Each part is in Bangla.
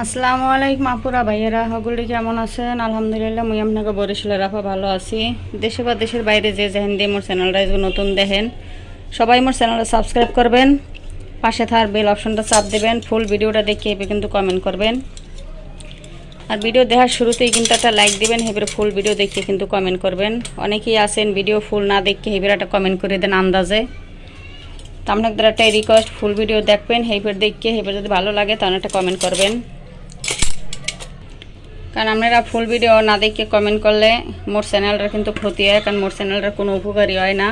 আসসালামু আলাইকুম আপুরা, ভাইয়েরা, সকলে কেমন আছেন? আলহামদুলিল্লাহ, মুই আপনাকে বরিশালের রাফা ভালো আছি। দেশে বা দেশের বাইরে যে যেহেন দিয়ে মোর চ্যানেলটা নতুন দেখেন, সবাই মোর চ্যানেলটা সাবস্ক্রাইব করবেন, পাশে থার বেল অপশনটা চাপ দেবেন ফুল ভিডিওটা দেখে এবার কিন্তু কমেন্ট করবেন। আর ভিডিও দেখার শুরুতেই কিন্তু একটা লাইক দিবেন হেবের ফুল ভিডিও দেখে কিন্তু কমেন্ট করবেন। অনেকেই আছেন ভিডিও ফুল না দেখে হেবের একটা কমেন্ট করে দেন আন্দাজে। তো আপনাদের একটা রিকোয়েস্ট ফুল ভিডিও দেখবেন হেবের দেখে হেবের যদি ভালো লাগে তাহলে একটা কমেন্ট করবেন। কারণ আপনারা ফুল ভিডিও না দেখে কমেন্ট করলে মোর চ্যানেলটার কিন্তু ক্ষতি হয়, কারণ মোর চ্যানেলটার কোনো উপকারী হয় না।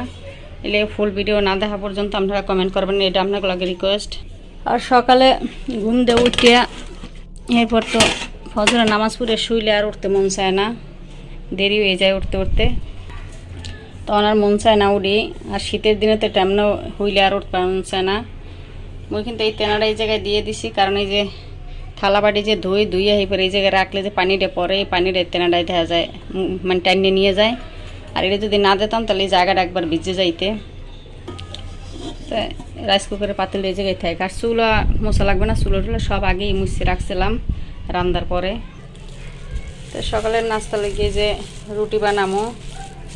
এলে ফুল ভিডিও না দেখা পর্যন্ত আপনারা কমেন্ট করবেন, এটা আপনাকে লাগে রিকোয়েস্ট আর সকালে ঘুম দিয়ে উঠিয়া এরপর তো ফজরের নামাজ পড়ে শুইলে আর উঠতে মন চায় না। দেরি হয়ে যায় উঠতে উঠতে। তখন আর মন চায় না উঠি, আর শীতের দিনে তো তেমন হইলে আর উঠতে মন চায় না। মই কিন্তু এই তেনাটা এই জায়গায় দিয়ে দিছি, কারণ এই যে থালা বাটি যে ধুয়ে এই পরে এই জায়গায় রাখলে যে পানিটা পরে, এই পানিটা তেনাটাই দেখা যায় মানে টাইনে নিয়ে যায়। আর এটা যদি না দিতাম, তাহলে এই জায়গাটা একবার ভিজে যাইতে। রাইস কুকারে পাতিল এই জায়গায় থাকে। আর চুলা মশা লাগবে না, চুলো টুলো সব আগেই মুছে রাখছিলাম রান্নার পরে। তো সকালের নাস্তা লেগে যে রুটি বানামো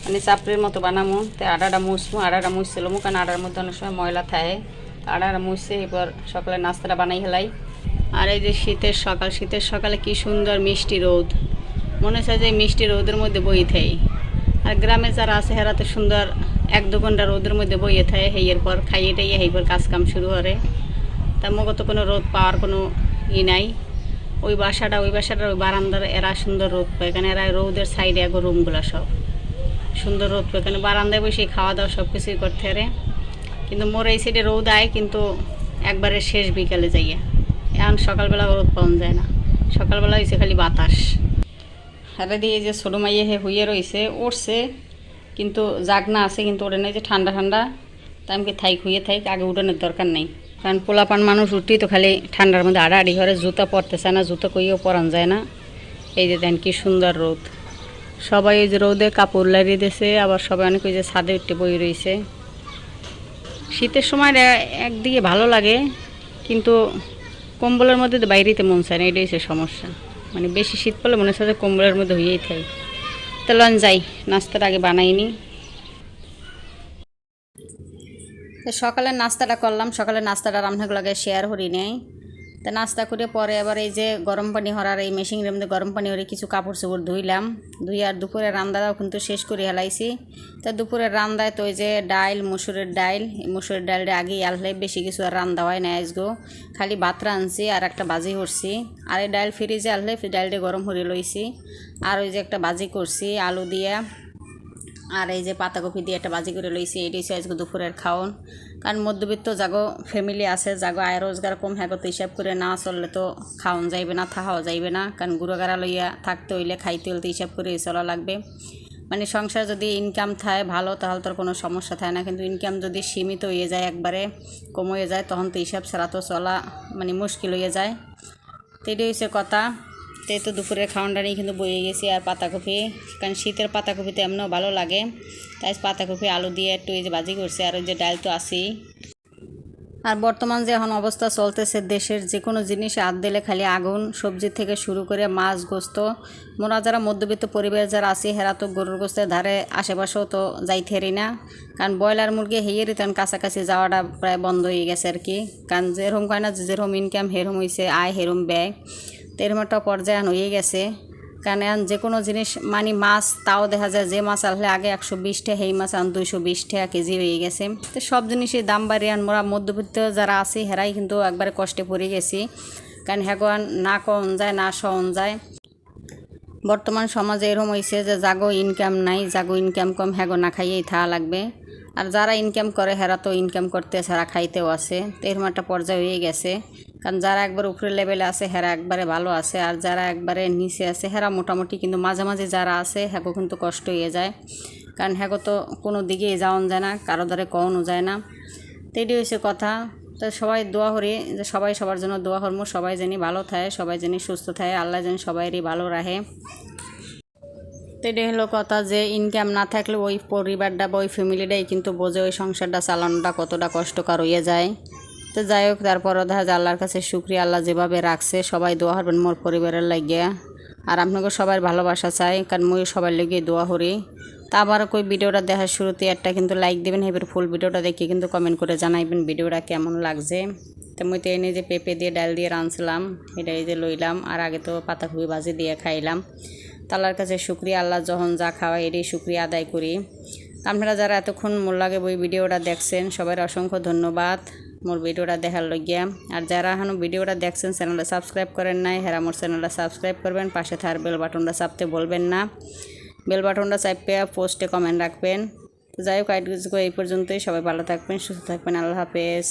মানে চাপড়ির মতো বানামো, তো আটাটা মুছমো আটাটা মুছছিলাম, কারণ আটার মধ্যে অনেক সময় ময়লা থাকে। আটাটা মুছছে এবার সকালে নাস্তাটা বানাই হেলাই আর এই যে শীতের সকাল, শীতের সকালে কি সুন্দর মিষ্টি রোদ। মনে হচ্ছে যে মিষ্টি রোদের মধ্যে বই থাই। আর গ্রামে যারা আছে হেরা তো সুন্দর এক দু ঘণ্টা রোদের মধ্যে বইয়ে থাকে হেয়ের পর খাইয়ে টাইয়ে হেই পর কাজকাম শুরু করে। তার মগত কোনো রোদ পাওয়ার কোনো ই নাই। ওই বাসাটা ওই বাসাটা ওই বারান্দার এরা সুন্দর রোদ পায়। এখানে এরা রোদের সাইডে একো রুমগুলো সব। সুন্দর রোদ পায়। এখানে বারান্দায় বসে খাওয়া দাওয়া সব কিছুই করতে পারে। কিন্তু মোর এই সাইডে রোদ আয়, কিন্তু একবারে শেষ বিকালে যাইয়া। এখন সকালবেলা রোদ পাওয়া যায় না। সকালবেলা হয়েছে খালি বাতাস। হাতে দিয়ে যে ছোটো মাইয়ে হে হইয়ে রয়েছে উঠছে কিন্তু জাগ না আছে, কিন্তু ওটা নেই যে ঠান্ডা ঠান্ডা। তা আমি থাইক, হুইয়ে থাইক, আগে উঠানোর দরকার নেই। কারণ পোলাপান মানুষ উঠি তো খালি ঠান্ডার মধ্যে আড়াআড়ি ঘরে জুতা পরতে চায় না, জুতো কইও পরান যায় না। এই যে দেন কি সুন্দর রোদ। সবাই ওই যে রোদে কাপড় লাগিয়ে দিয়েছে আবার সবাই অনেক ওই যে ছাদে উঠতে বই রয়েছে শীতের সময় একদিকে ভালো লাগে, কিন্তু কম্বলের মধ্যে তো বাইরেতে মন চায় না, এটাই সমস্যা। মানে বেশি শীত পড়লে মনে যে কম্বলের মধ্যে হইয়েই থাকে তাহলে আমি যাই, নাস্তার আগে বানাইনি তো সকালের নাস্তাটা করলাম, সকালের নাস্তাটা রান্নাগুলোকে শেয়ার করি নেই। তো নাস্তা করে পরে আবার এই যে গরম পানি হরার এই মেশিনের মধ্যে গরম পানি হরে কিছু কাপড় চোপড় ধুইলাম। ধুই আর দুপুরে রান্দাটাও কিন্তু শেষ করে হেলাইছি। তো দুপুরের রান্দায় তো ওই যে ডাইল, মুসুরের ডাইল মুসুরের ডাইলটা আগেই আনলে বেশি কিছু আর রান্দা হয় না আজগো। খালি ভাত রাঁধছি আর একটা বাজি করছি। আর এই ডাইল ফ্রিজে আনলে ডাইলটা গরম করে লইছি। আর ওই যে একটা বাজি করছি, আলু দিয়া। আর এই যে পাতাকপি দিয়ে একটা বাজি করে লইছি হচ্ছে আজকে দুপুরের খাওন। কারণ মধ্যবিত্ত জাগো ফ্যামিলি আছে জাগো আয় রোজগার কম হ্যাঁ তো হিসাব করে না চললে তো খাওন যাইবে না থাহাও যাইবে না। কারণ গুঁড়োগাড়া লইয়া থাকতে হইলে, খাইতে হইলে হিসাব করে চলা লাগবে। মানে সংসার যদি ইনকাম থাকে ভালো, তাহলে তোর কোনো সমস্যা থাকে না। কিন্তু ইনকাম যদি সীমিত হয়ে যায়, একবারে কম হয়ে যায়, তখন তো হিসাব ছাড়া তো চলা মানে মুশকিল হয়ে যায়। তো এটাই হচ্ছে কথা। তো তো দুপুরের খাওয়ানটা নিয়ে কিন্তু বয়ে গেছি আর পাতাকপি, কারণ শীতের পাতাকপি তো এমনও ভালো লাগে। তাই পাতাকপি, আলু দিয়ে একটু এই যে ভাজি করছি আর ওই যে ডাল তো আছেই। আর বর্তমান যে এখন অবস্থা চলতেছে, দেশের যে কোনো জিনিস হাত দিলে খালি আগুন, সবজি থেকে শুরু করে মাছ, গোস্ত। মোরা যারা মধ্যবিত্ত পরিবার যারা আছে, হেরা তো গরুর গোস্তের ধারে, আশেপাশেও তো যাইতেরি না। কারণ ব্রয়লার মুরগি হেয়ে রিটার্ন কাছাকাছি যাওয়াটা প্রায় বন্ধ হয়ে গেছে আর কি। কারণ যেরকম কয় না যেরকম ইনকাম হেরম হয়েছে আয় হেরম ব্যয়। তো এরকম একটা পর্যায়ে এখন হয়ে গেছে। কারণ যে কোনো জিনিস মানে মাছ, তাও দেখা যায় যে মাছ আসলে আগে একশো বিশ টাকা, সেই মাছ আন দুইশো বিশ টাকা কেজি হয়ে গেছে। তো সব জিনিসের দাম বাড়িয়ে আন মোরা মধ্যবিত্ত যারা আছে, হেরাই কিন্তু একবারে কষ্টে পড়ে গেছি। কারণ হ্যাঁ না কম যায়, না সহন যায়। বর্তমান সমাজে এরকম হয়েছে যে জাগো ইনকাম নাই, জাগো ইনকাম কম হ্যাগো না খাইয়েই থা লাগবে। আর যারা ইনকাম করে, হেরা তো ইনকাম করতে ছাড়া খাইতেও আছে। তো এরকম একটা পর্যায়ে হয়ে গেছে। কারণ যারা একবার উপরে লেভেলে আছে, হেরা একবারে ভালো আছে। আর যারা একবারে নিচে আছে, হেরা মোটামুটি কিন্তু মাঝে মাঝে যারা আছে হ্যাগো কিন্তু কষ্ট হয়ে যায়। কারণ হ্যাগো তো কোনো দিকেই যাওয়ান যায় না, কারও দ্বারে কওয়ানো যায় না। তো এটাই হচ্ছে কথা। তো সবাই দোয়া করি যে সবাই সবার জন্য দোয়া করব সবাই জানি ভালো থাকে সবাই জানি সুস্থ থাকে আল্লাহ জানি সবাইরই ভালো রাখে। তো এটা হলো কথা যে ইনকাম না থাকলে ওই পরিবারটা বা ওই ফ্যামিলিটাই কিন্তু বোঝে ওই সংসারটা চালানোটা কতটা কষ্টকর হয়ে যায়। তো যাই হোক, তারপরও দেখা যায় আল্লাহর কাছে শুক্রিয়া, আল্লাহ যেভাবে রাখছে, সবাই দোয়া হবেন মোর পরিবারের লাগিয়া। আর আপনাকে সবার ভালোবাসা চাই, কারণ মই সবার লেগে দোয়া করি। তা আবার কই ভিডিওটা দেখার শুরুতে একটা কিন্তু লাইক দিবেন, এবার ফুল ভিডিওটা দেখে কিন্তু কমেন্ট করে জানাইবেন ভিডিওটা কেমন লাগছে। তো মই তো এনে যে পেঁপে দিয়ে ডাল দিয়ে রাঁধছিলাম এটা এই যে লইলাম, আর আগে তো পাতাকপি ভাজি দিয়ে খাইলাম। তাল্লার কাছে শুক্রিয়া, আল্লাহ যখন যা খাওয়া এটাই শুক্রিয়া আদায় করি। আপনারা যারা এতক্ষণ মোর লাগে বই ভিডিওটা দেখছেন সবার অসংখ্য ধন্যবাদ মোর ভিডিওটা দেখার লইগিয়া। আর যারা এখনও ভিডিওটা দেখছেন, চ্যানেলটা সাবস্ক্রাইব করেন নাই হ্যাঁ মোর চ্যানেলটা সাবস্ক্রাইব করবেন, পাশে থার বেল বাটনটা চাপতে বলবেন না। বেল বাটনটা চাপে পোস্টে কমেন্ট রাখবেন। যাই হোক, আজকে এই পর্যন্তই। সবাই ভালো থাকবেন, সুস্থ থাকবেন। আল্লাহ হাফেজ।